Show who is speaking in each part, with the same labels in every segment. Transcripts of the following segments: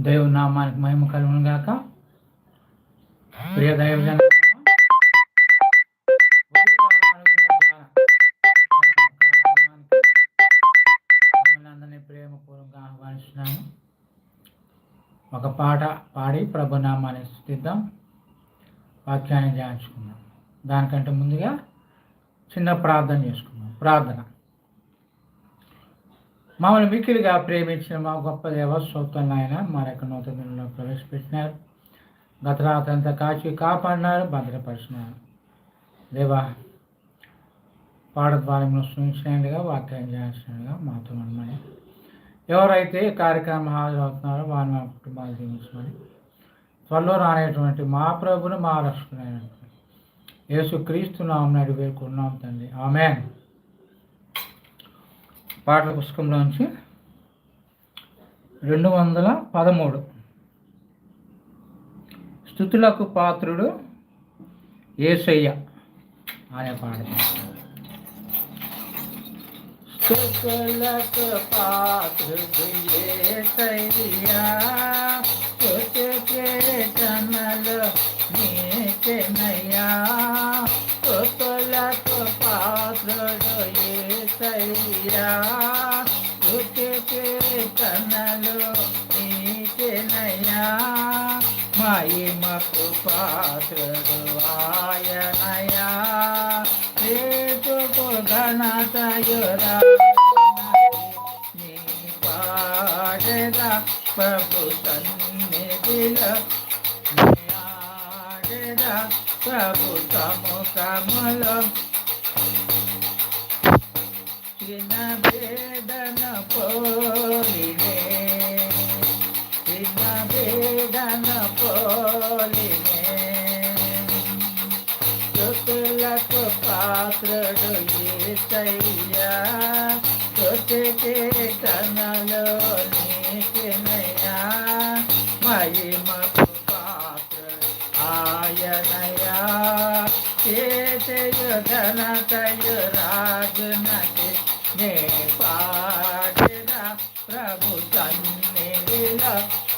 Speaker 1: దైవనామానికి మహిమ కలుగును గాక. ప్రియ దైవజన ప్రేమపూర్వకంగా ఆహ్వానిస్తున్నాము. ఒక పాట పాడి ప్రభునామాన్ని స్థుతిద్దాం. వాక్యాన్ని ధ్యానించుకుందాం. దానికంటే ముందుగా చిన్న ప్రార్థన చేసుకుందాం. ప్రార్థన. మమ్మల్ని మిక్కిలిగా ప్రేమించిన మా గొప్ప దేవ స్తోత్రం ఆయన మా యొక్క నూతనంలో ప్రవేశపెట్టినారు. గత రాత్రంతా కాచి కాపాడినారు భద్రపరిచినారు. దేవా పాడద్వారంలో సూచించినట్టుగా వాక్యం చేసినట్టుగా మాతో మనమని ఎవరైతే కార్యక్రమం హాజరవుతున్నారో వారిని మా కుటుంబాలు జీవించమని త్వరలో రానేటువంటి మా ప్రభుని మా రక్షకునైనటువంటి యేసు క్రీస్తు నామం నడి వేడుకున్నాం తండ్రి. ఆమెన్. పాటల పుస్తకంలోంచి రెండు వందల పదమూడు. స్థుతులకు పాత్రుడు ఏసయ్య అనే పాట. స్థుతులకు పాత్రుడు ఏసయ్యా స్థుతికేతనలు నీకెనయ్యా. స్థుతులకు పాత్రుడు ఏసయ్యా మహిమకు పాత్రుడు రేతుకు ఘనతయురా నీ పాడగా ప్రభు సన్నిధిలో. ఆడగా ప్రభు సముఖములో. చిన్న భేదన పోలినే వేదన పోలినే. స్థుతులకు పాత్రుడు ఏసయ్యా స్థుతికి తనలో నీకినయ్యా మహిమకు పాత్రుడు ఆయనయా చేతయు ఘనతయు రాజునకి నే పాడిన ప్రభు సన్నిధిలో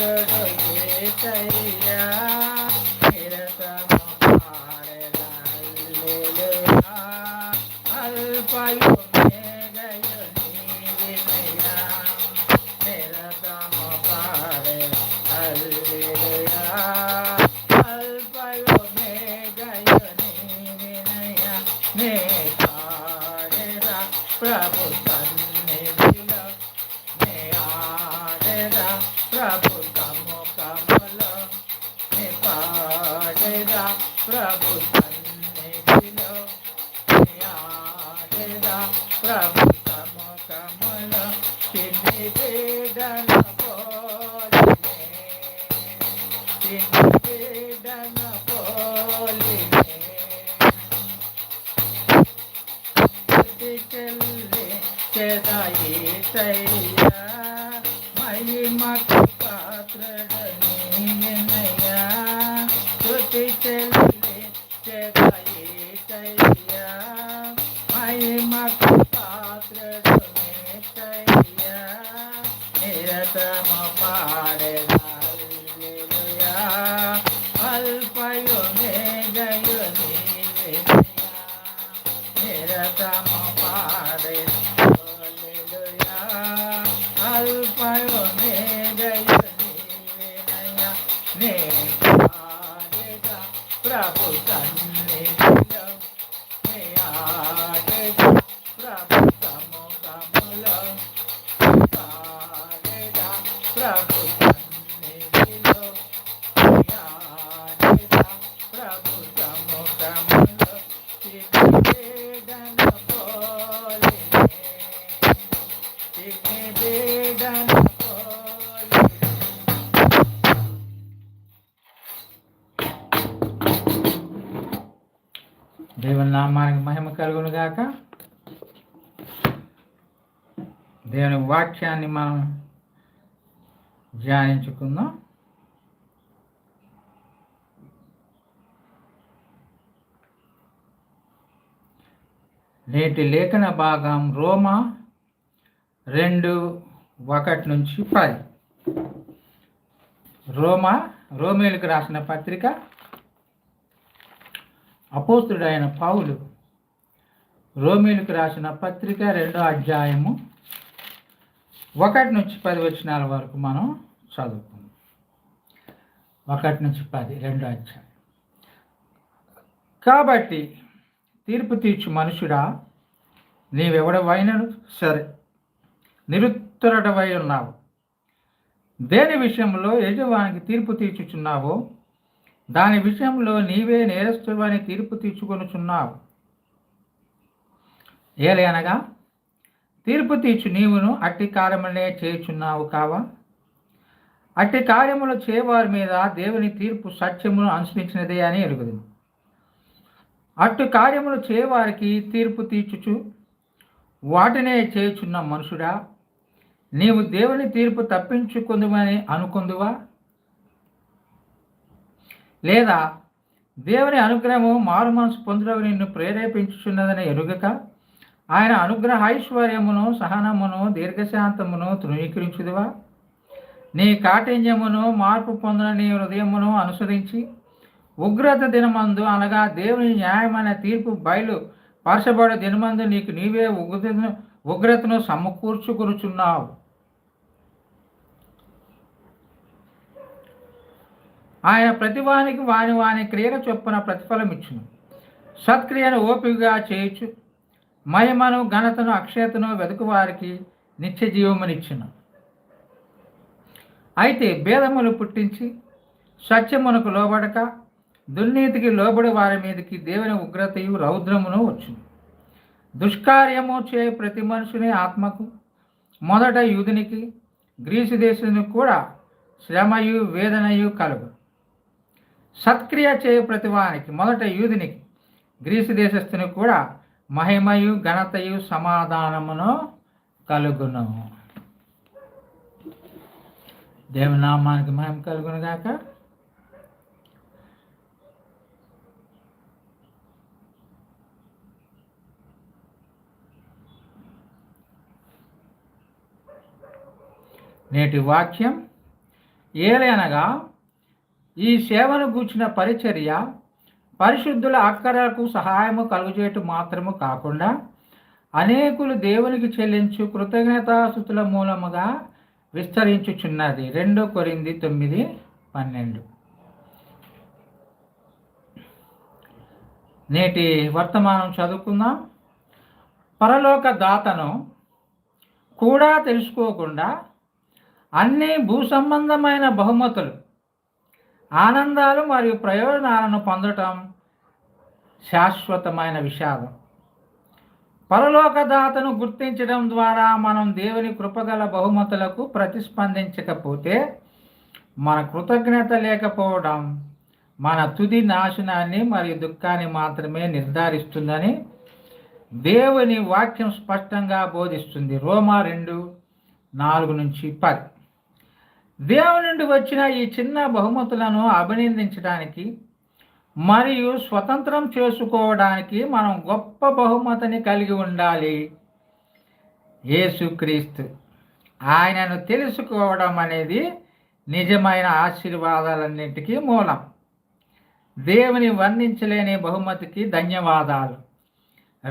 Speaker 1: పాత్రుడు ఏసయ్యా నిరతము పాడెదా హల్లెలూయా అల్పయు మేఘయు నీవినయా నిరతము పాడెదా హల్లెలూయా అల్పయు మేఘయు నీవినయా నే మహిమకు పాత్రుడు నీనయ్యా స్తుతి చెల్లి చెదాయి సయ్యా మహిమకు పాత్రుడు నీసయ్యా నిరతమ పాడెదా హల్లెలూయా ప్రభు సన్నిధిలో నే ఆడేగా ప్రభు సముఖములో పాడేగా ప్రభు దేవుని వాక్యాన్ని మనం ధ్యానించుకుందాం. నేటి లేఖన భాగం రోమా రెండు ఒకటి నుంచి పది. రోమా రోమేలకు రాసిన పత్రిక అపోస్తుడైన పౌలు రోమేలకు రాసిన పత్రిక రెండో అధ్యాయము ఒకటి నుంచి పది వచనాల వరకు మనం చదువుకుందాం. ఒకటి నుంచి పది రెండో అధ్యాయం. కాబట్టి తీర్పు తీర్చు మనుషుడా నీవెవడవైనను? సరే నిరుత్తరడవై ఉన్నావు. దేని విషయంలో యజమానికి తీర్పు తీర్చుచున్నావో దాని విషయంలో నీవే నేరస్తువని తీర్పు తీర్చుకొనుచున్నావు. అనగా తీర్పు తీర్చు నీవును అట్టి కార్యములనే చేయుచున్నావు కావా? అట్టి కార్యములు చేయవారి మీద దేవుని తీర్పు సత్యమును అనుసరించినదే అని ఎరుగుదు అట్టు కార్యములు చేయవారికి తీర్పు తీర్చుచు వాటినే చేయుచున్న మనుషుడా నీవు దేవుని తీర్పు తప్పించుకుందుమని అనుకుందువా? లేదా దేవుని అనుగ్రహము మారు మనసు పొందుటకు నిన్ను ప్రేరేపించుచున్నదని ఎరుగక? ఆయన అనుగ్రహ ఐశ్వర్యమును సహనమును దీర్ఘశాంతమును తృణీకరించుదువా? నీ కాఠిన్యమును మార్పు పొందిన నీ హృదయమును అనుసరించి ఉగ్రత దినమందు అనగా దేవుని న్యాయమైన తీర్పు బయలు పరచబడే దినమందు నీకు నీవే ఉగ్రతను ఉగ్రతను సమకూర్చుకొనుచున్నావు. ఆయన ప్రతివానికి వాని వాని క్రియల చొప్పున ప్రతిఫలం ఇచ్చును సత్క్రియను ఓపికగా చేయొచ్చు మహిమను ఘనతను అక్షయతను వెతుకువారికి నిత్య జీవమునిచ్చును. అయితే భేదములు పుట్టించి సత్యమునకు లోబడక దుర్నీతికి లోబడి వారి మీదకి దేవుని ఉగ్రతయు రౌద్రమును వచ్చును. దుష్కార్యము చే ప్రతి మనుషుని ఆత్మకు మొదట యూదునికి గ్రీసు దేశానికి కూడా శ్రమయు వేదనయు కలుగు. సత్క్రియ చేయు ప్రతివానికి మొదట యూదునికి గ్రీసు దేశస్థుని కూడా మహిమయు ఘనతయు సమాధానమును కలుగును. దేవునామానికి మహిమ కలుగును గాక. నేటి వాక్యం ఏలనగా ఈ సేవను గూర్చిన పరిచర్య పరిశుద్ధుల అక్కరకు సహాయము కలుగజేయటం మాత్రము కాకుండా అనేకులు దేవునికి చెల్లించు కృతజ్ఞతాస్థుతుల మూలముగా విస్తరించుచున్నది. రెండో కొరింది తొమ్మిది పన్నెండు. నేటి వర్తమానం చదువుకుందాం. పరలోక దాతను కూడా తెలుసుకోకుండా అన్ని భూ సంబంధమైన బహుమతులు ఆనందాలు మరియు ప్రయోజనాలను పొందటం శాశ్వతమైన విషాదం. పరలోకదాతను గుర్తించడం ద్వారా మనం దేవుని కృపగల బహుమతులకు ప్రతిస్పందించకపోతే మన కృతజ్ఞత లేకపోవడం మన తుది నాశనాన్ని మరియు దుఃఖాన్ని మాత్రమే నిర్ధారిస్తుందని దేవుని వాక్యం స్పష్టంగా బోధిస్తుంది. రోమా రెండు నాలుగు నుంచి పది. దేవుని నుండి వచ్చిన ఈ చిన్న బహుమతులను అభినందించడానికి మరియు స్వతంత్రం చేసుకోవడానికి మనం గొప్ప బహుమతిని కలిగి ఉండాలి. యేసుక్రీస్తు ఆయనను తెలుసుకోవడం అనేది నిజమైన ఆశీర్వాదాలన్నింటికీ మూలం. దేవుని వర్ణించలేని బహుమతికి ధన్యవాదాలు.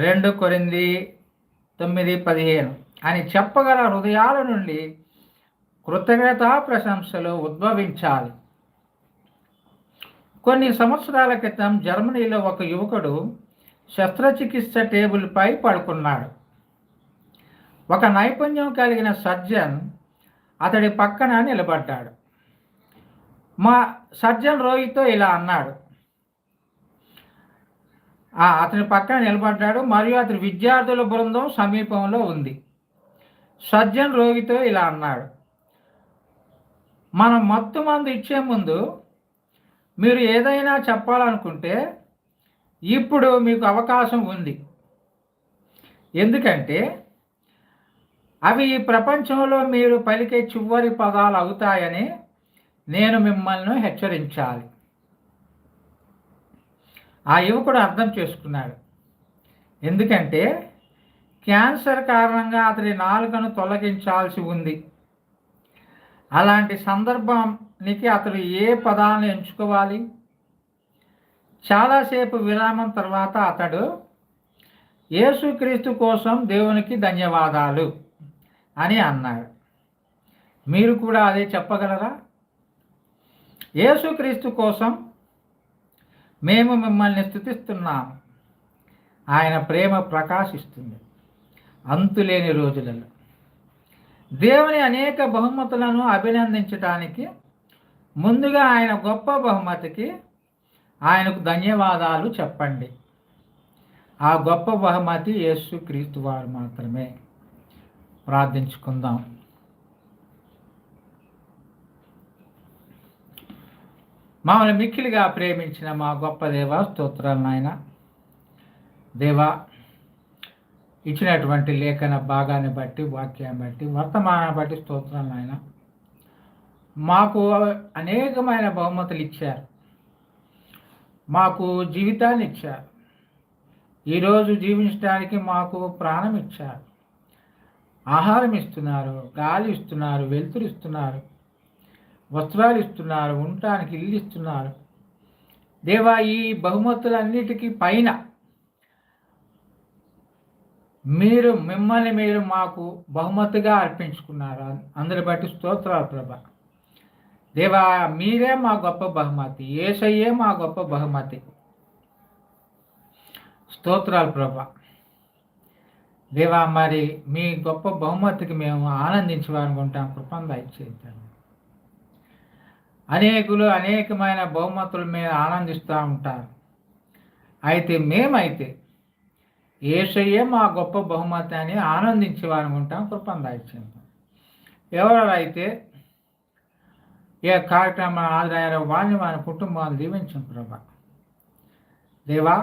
Speaker 1: రెండు కొరింది తొమ్మిది పదిహేను అని చెప్పగల హృదయాల నుండి కృతజ్ఞతా ప్రశంసలు ఉద్భవించాలి. కొన్ని సంవత్సరాల క్రితం జర్మనీలో ఒక యువకుడు శస్త్రచికిత్స టేబుల్పై పడుకున్నాడు. ఒక నైపుణ్యం కలిగిన సర్జన్ అతడి పక్కన నిలబడ్డాడు. మా సర్జన్ రోగితో ఇలా అన్నాడు. అతని పక్కన నిలబడ్డాడు మరియు అతని విద్యార్థుల బృందం సమీపంలో ఉంది. సజ్జన్ రోగితో ఇలా అన్నాడు. మనం మత్తు మందు ఇచ్చే ముందు మీరు ఏదైనా చెప్పాలనుకుంటే ఇప్పుడు మీకు అవకాశం ఉంది. ఎందుకంటే అవి ఈ ప్రపంచంలో మీరు పలికే చివరి పదాలు అవుతాయని నేను మిమ్మల్ని హెచ్చరించాలి. ఆ యువకుడు అర్థం చేసుకున్నాడు. ఎందుకంటే క్యాన్సర్ కారణంగా అతడి నాలుకను తొలగించాల్సి ఉంది. అలాంటి సందర్భానికి అతడు ఏ పదాలను ఎంచుకోవాలి? చాలాసేపు విరామం తర్వాత అతడు యేసుక్రీస్తు కోసం దేవునికి ధన్యవాదాలు అని అన్నాడు. మీరు కూడా అదే చెప్పగలరా? యేసుక్రీస్తు కోసం మేము మిమ్మల్ని స్థుతిస్తున్నాము ఆయన ప్రేమ ప్రకాశిస్తుంది. అంతులేని రోజులలో దేవుని అనేక బహుమతులను అభినందించటానికి ముందుగా ఆయన గొప్ప బహుమతికి ఆయనకు ధన్యవాదాలు చెప్పండి. ఆ గొప్ప బహుమతి యేసు క్రీస్తు వారు మాత్రమే. ప్రార్థించుకుందాం. మమ్మల్ని మిక్కిలిగా ప్రేమించిన మా గొప్ప దేవ స్తోత్రాలు నాయన. దేవా ఇచ్చినటువంటి లేఖన భాగాన్ని బట్టి వాక్యాన్ని బట్టి వర్తమానాన్ని బట్టి స్తోత్రాలు నాయన. మాకు అనేకమైన బహుమతులు ఇచ్చారు. మాకు జీవితాన్ని ఇచ్చారు. ఈరోజు జీవించడానికి మాకు ప్రాణం ఇచ్చారు. ఆహారం ఇస్తున్నారు గాలి ఇస్తున్నారు వెలుతురు ఇస్తున్నారు వస్త్రాలు ఇస్తున్నారు ఉండటానికి ఇల్లు ఇస్తున్నారు. దేవా ఈ బహుమతులన్నిటికీ పైన మీరు మిమ్మల్ని మీరు మాకు బహుమతిగా అర్పించుకున్నారు. అందరి బట్టి స్తోత్రాలు ప్రభ. దేవా మీరే మా గొప్ప బహుమతి. ఏసయ్యే మా గొప్ప బహుమతి. స్తోత్రాలు ప్రభ. దేవా మరి మీ గొప్ప బహుమతికి మేము ఆనందించాలనుకుంటాం కృపంగా ఇచ్చేద్దాం అనేకులు అనేకమైన బహుమతుల మీద ఆనందిస్తూ ఉంటారు. అయితే మేమైతే ఏసయ్యే మా గొప్ప బహుమతి అని ఆనందించేవారు ఉంటాం ఇచ్చేద్దాం ఎవరైతే ఏ కార్యక్రమం ఆదాయాలు వాళ్ళని వారి కుటుంబాన్ని దీవించిన ప్రభా. దేవా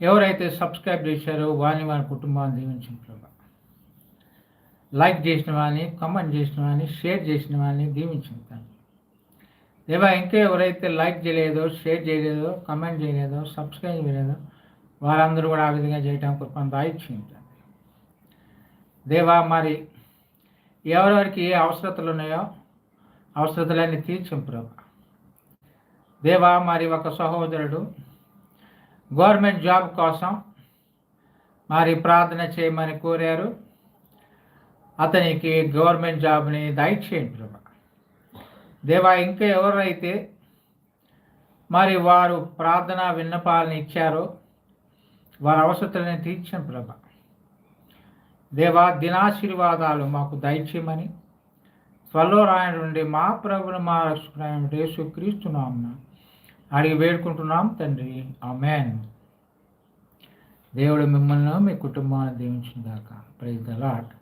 Speaker 1: ఎవరైతే సబ్స్క్రైబ్ చేశారో వాళ్ళని వారి కుటుంబాన్ని దీవించిన ప్రభా. లైక్ చేసిన వాడిని కమెంట్ చేసిన వాడిని షేర్ చేసిన వాడిని దీవించుతాను దేవా ఇంకా ఎవరైతే లైక్ చేయలేదో షేర్ చేయలేదో కమెంట్ చేయలేదో సబ్స్క్రైబ్ చేయలేదో వారందరూ కూడా ఆ విధంగా చేయటం కృపను దాయిచ్చింది దేవా మరి ఎవరెవరికి ఏ అవసరతలు ఉన్నాయో అవసరతలన్నీ తీర్చం ప్రభా. దేవా మరి ఒక సహోదరుడు గవర్నమెంట్ జాబ్ కోసం మరి ప్రార్థన చేయమని కోరారు. అతనికి గవర్నమెంట్ జాబ్ని దయచేయండి ప్రభా. దేవా ఇంకా ఎవరైతే మరి వారు ప్రార్థన విన్నపాలను ఇచ్చారో వారి అవసరాలను తీర్చాను ప్రభ. దేవా దినాశీర్వాదాలు మాకు దయచేయమని త్వరలో రాయనుండి మా ప్రభుని మా రక్షకురాయన యేసు అడిగి వేడుకుంటున్నాం తండ్రి. ఆమెన్. దేవుడు మిమ్మల్ని మీ కుటుంబాన్ని దీవించిన దాకా ప్రైజ్ ద లాట్